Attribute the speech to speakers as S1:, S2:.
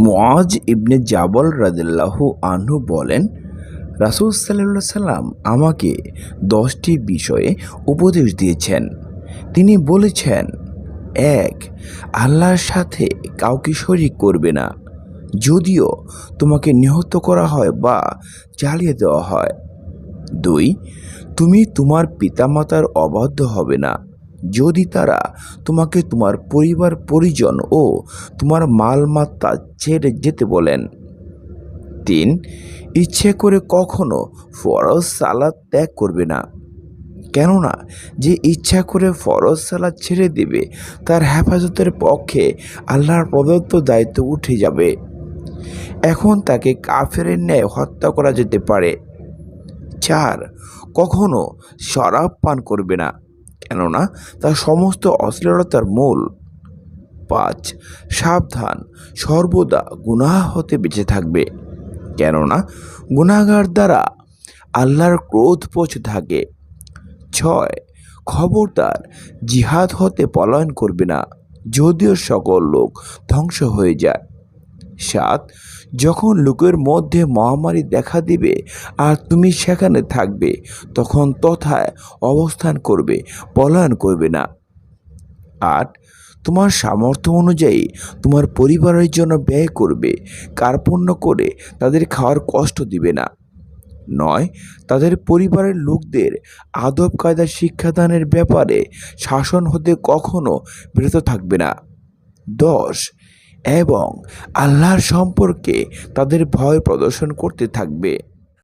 S1: মুআজ ইবনে জাবল রাদিল্লাহু আনহু বলেন, রাসূল সাল্লাল্লাহু সাল্লাম আমাকে দশটি বিষয়ে উপদেশ দিয়েছেন। তিনি বলেছেন, এক, আল্লাহর সাথে কাউকে শরিক করবে না, যদিও তোমাকে নিহত করা হয় বা জ্বালিয়ে দেওয়া হয়। দুই, তুমি তোমার পিতামাতার অবাধ্য হবে না। যদি তারা তোমাকে তোমার পরিবার, পরিজন ও তোমার মালমাত্তা ছেড়ে যেতে বলেন। তিন, ইচ্ছে করে কখনো ফরজ সালাদ ত্যাগ করবে না। কেননা, যে ইচ্ছা করে ফরজ সালাদ ছেড়ে দেবে, তার হেফাজতের পক্ষে আল্লাহর প্রদত্ত দায়িত্ব উঠে যাবে। এখন তাকে কাফের ন্যায় হত্যা করা যেতে পারে। চার, কখনো শরাব পান করবে না। কেননা তা সমস্ত অশ্লীলতার মূল পাঁচ সাবধান, সর্বদা গুনাহ হতে বেঁচে থাকবে। কেননা গুনাহগার দ্বারা আল্লাহর ক্রোধ পৌঁছে থাকে। ছয়, খবরদার জিহাদ হতে পলায়ন করবে না, যদিও সকল লোক ধ্বংস হয়ে যায়। সাত যখন লোকের মধ্যে মহামারী দেখা দিবে আর তুমি সেখানে থাকবে, তখন তথায় অবস্থান করবে, পলায়ন করবে না। আট, তোমার সামর্থ্য অনুযায়ী তোমার পরিবারের জন্য ব্যয় করবে, কার্পণ্য করে তাদের খাওয়ার কষ্ট দিবে না। নয়, তাদের পরিবারের লোকদের আদব কায়দা শিক্ষাদানের ব্যাপারে শাসন হতে কখনো বিরত থাকবে না। দশ এবং আল্লাহর সম্পর্কে তাদের ভয় প্রদর্শন করতে থাকবে।